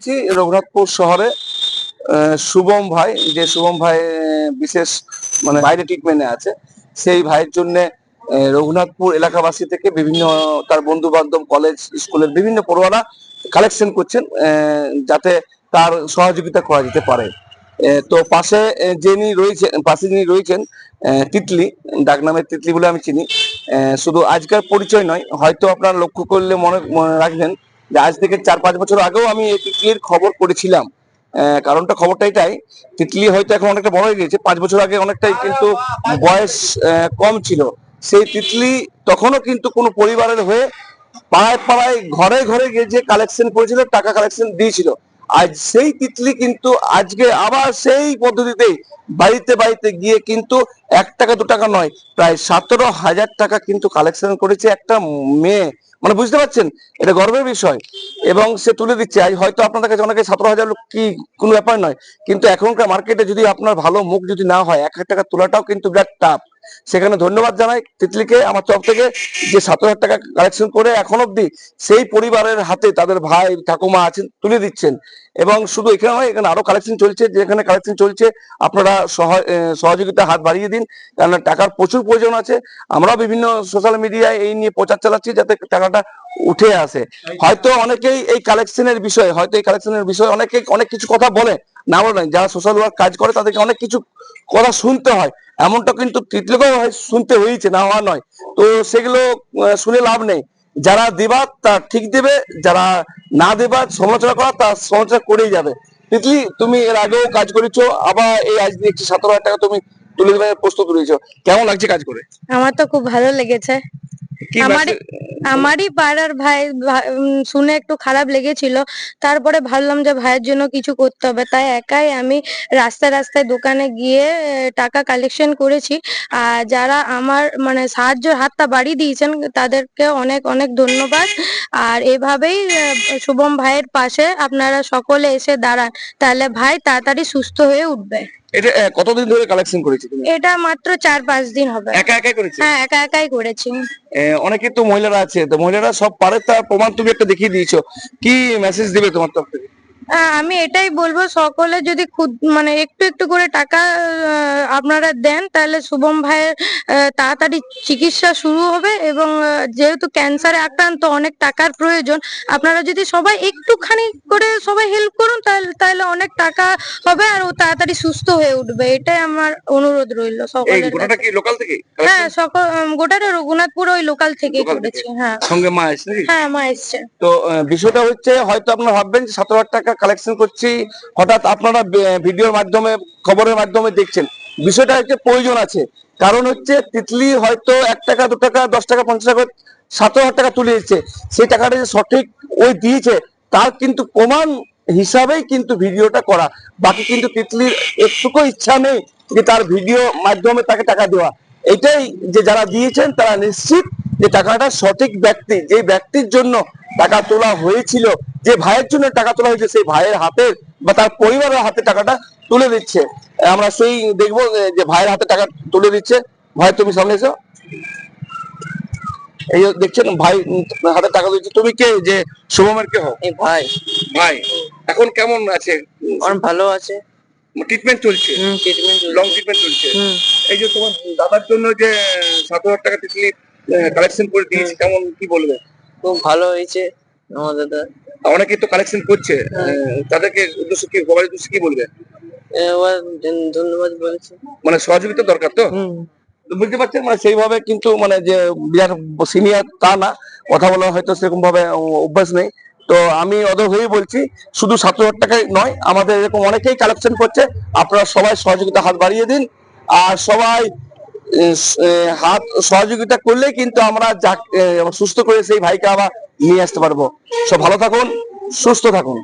আছি রঘুনাথপুর শহরে শুভম ভাই যে শুভম ভাই বিশেষ মানে বাইরে ট্রিটমেন্টে আছে, সেই ভাইয়ের জন্য রঘুনাথপুর এলাকাবাসী থেকে বিভিন্ন তার বন্ধু বান্ধব কলেজ স্কুলের বিভিন্ন পড়ুয়ারা কালেকশন করছেন যাতে তার সহযোগিতা করা যেতে পারে। তো পাশে যিনি রয়েছেন, পাশে যিনি রয়েছেন তিতলি ডাকনামের তিতলি বলে আমি চিনি শুধু আজকের পরিচয় নয়, হয়তো আপনারা লক্ষ্য করলে মনে রাখবেন যে আজ থেকে চার, পাঁচ বছর আগেও আমি এই তিতলির খবর করেছিলাম। কারণটা খবরটা এটাই, তিতলি হয়তো এখন অনেকটা বড় হয়ে গেছে পাঁচ বছর আগে অনেকটাই কিন্তু বয়স কম ছিল। সেই তিতলি তখনও কিন্তু কোনো পরিবারের হয়ে পাড়ায় পাড়ায় ঘরে ঘরে গিয়ে যে কালেকশন করেছিল, টাকা কালেকশন দিয়েছিল। আজ সেই তিতলি কিন্তু আজকে আবার সেই পদ্ধতিতেই বাড়িতে বাড়িতে গিয়ে কিন্তু এক টাকা, দু টাকা নয়, প্রায় সতেরো হাজার টাকা কিন্তু কালেকশন করেছে একটা মেয়ে। মানে বুঝতে পারছেন? এটা গর্বের বিষয়। এবং সে তুলে দিচ্ছে। হয়তো আপনাদের কাছে অনেকে সতেরো হাজার লোক কি কোনো ব্যাপার নয়। কিন্তু এখনকার মার্কেটে যদি আপনার ভালো মুখ যদি না হয়, এক হাজার টাকা তোলাটাও কিন্তু বিরাট টাফ সেখানে ধন্যবাদ জানাই তিতলিকে আমার তরফ থেকে যে সাত হাজার টাকা কালেকশন করে এখন অব্দি সেই পরিবারের হাতে তাদের ভাই, ঠাকুমা আছেন, তুলে দিচ্ছেন। এবং শুধু এখানে নয়, এখানে আরও কালেকশন চলছে, যেখানে কালেকশন চলছে, আপনারা সহযোগিতা হাত বাড়িয়ে দিন কারণ টাকার প্রচুর প্রয়োজন আছে। আমরাও বিভিন্ন সোশ্যাল মিডিয়ায় এই নিয়ে প্রচার চালাচ্ছি যাতে টাকাটা উঠে আসে। হয়তো অনেকেই এই কালেকশনের বিষয়ে, হয়তো এই কালেকশনের বিষয়ে অনেকে অনেক কিছু কথা বলে না বলে যারা সোশ্যাল ওয়ার্ক কাজ করে, তাদেরকে অনেক কিছু কথা শুনতে হয়। এমনটা কিন্তু শুনতে হয়েছে, না হওয়া নয়। তো সেগুলো শুনে লাভ নেই। যারা দেবা, তা ঠিক দেবে, যারা না দেবা, সমালোচনা করা, তা সমালোচনা করেই যাবে। তিতলি, তুমি এর আগেও কাজ করেছ, আবার এই আজ একটি সতেরো হাজার টাকা তুমি তুলে দেবে, প্রস্তুত রয়েছো। কেমন লাগছে কাজ করে? আমার তো খুব ভালো লেগেছে। আমারই- আমারই পাড়ার ভাই শুনে একটু খারাপ লেগেছিল। তারপরে ভাবলাম যে ভাইয়ের জন্য কিছু করতে হবে। তাই একাই আমি রাস্তায় রাস্তায় দোকানে গিয়ে টাকা কালেকশন করেছি। আর যারা আমার মানে সাহায্যের হাতটা বাড়িয়ে দিয়েছেন, তাদেরকে অনেক অনেক ধন্যবাদ। আর এভাবেই শুভম ভাইয়ের পাশে আপনারা সকলে এসে দাঁড়ান। তাহলে ভাই তাড়াতাড়ি সুস্থ হয়ে উঠবে। এটা কতদিন ধরে কালেকশন করেছ তুমি? এটা মাত্র চার পাঁচ দিন হবে। একা একাই করেছি? হ্যাঁ একা একাই করেছি। অনেকে তো মহিলারা আছে তো মহিলারা সব পারে তার প্রমাণ তুমি একটা দেখিয়ে দিয়েছ। কি মেসেজ দিবে তোমার তরফ থেকে? আমি এটাই বলব সকলে যদি খুদ মানে একটু একটু করে টাকা আপনারা দেন তাহলে শুভম ভাইয়ের আহ, তাড়াতাড়ি চিকিৎসা শুরু হবে এবং যেহেতু ক্যান্সারে আক্রান্ত অনেক টাকার প্রয়োজন আপনারা যদি সবাই একটুখানি করে সবাই হেল্প করুন তাহলে তাহলে অনেক টাকা হবে আর ও তাড়াতাড়ি সুস্থ হয়ে উঠবে এটাই আমার অনুরোধ রইল সকলের হ্যাঁ সকল গোটাটা রঘুনাথপুর ওই লোকাল থেকেই? করেছি হ্যাঁ। সঙ্গে মা এসে নাকি? হ্যাঁ মা এসছে। তো বিষয়টা হচ্ছে হয়তো আপনারা ভাববেন যে সতেরো হাজার টাকা কালেকশন করছি। হঠাৎ আপনারা ভিডিওর মাধ্যমে, খবরের মাধ্যমে দেখছেন। বিষয়টা হচ্ছে প্রয়োজন আছে। কারণ হচ্ছে তিতলি হয়তো এক টাকা, দু টাকা, দশ টাকা, পঞ্চাশ টাকা সাত হাজার টাকা তুলে দিচ্ছে সেই টাকাটা যে সঠিক ওই দিয়েছে, তার কিন্তু প্রমাণ হিসাবেই কিন্তু ভিডিওটা করা। বাকি কিন্তু তিতলির একটুকু ইচ্ছা নেই যে তার ভিডিও মাধ্যমে তাকে টাকা দেওয়া। এটাই যে যারা দিয়েছেন, তারা নিশ্চিত যে টাকাটা সঠিক ব্যক্তি, যে ব্যক্তির জন্য টাকা তোলা হয়েছিল যে ভাইয়ের জন্য টাকা তোলা হয়েছে সেই ভাইয়ের হাতে বা তার পরিবারের হাতে টাকাটা তুলে দিচ্ছে। আমরা সেই দেখব যে ভাইয়ের হাতে টাকা তুলে দিচ্ছে। ভাই তুমি সামনে এসো। এই যে দেখছেন ভাই হাতে টাকা দিচ্ছে তুমি কে? যে শুভমের কে হও? ভাই। ভাই এখন কেমন আছে? অনেক ভালো আছে। ট্রিটমেন্ট চলছে? ট্রিটমেন্ট লং ট্রিটমেন্ট চলছে? এই যে তোমার দাদার জন্য যে সাত হাজার টাকা তিতলি কালেকশন করে দিয়েছে কেমন কি বলবে? খুব ভালো হয়েছে। আমার দাদা। অনেকে তো কালেকশন করছে। তাদেরকে উদ্দেশ্য কি সবার উদ্দেশ্য কি বলবে? এবার ধন্যবাদ বলেছে। মানে সহযোগিতা দরকার তো? বুঝতে পারছেন মানে সেইভাবে কিন্তু মানে যে বিরাট সিনিয়র তা না কথা বলা হয়তো সেরকম ভাবে অভ্যাস নেই। তো আমি অদর হয়েই বলছি শুধু সাত হাজার টাকায় নয় আমাদের এরকম অনেকেই কালেকশন করছে। আপনারা সবাই সহযোগিতা হাত বাড়িয়ে দিন। আর সবাই হাত সহযোগিতা করলে কিন্তু আমরা সুস্থ করে সেই ভাইকে আবার নিয়ে আসতে পারব। সব ভালো থাকুন, সুস্থ থাকুন।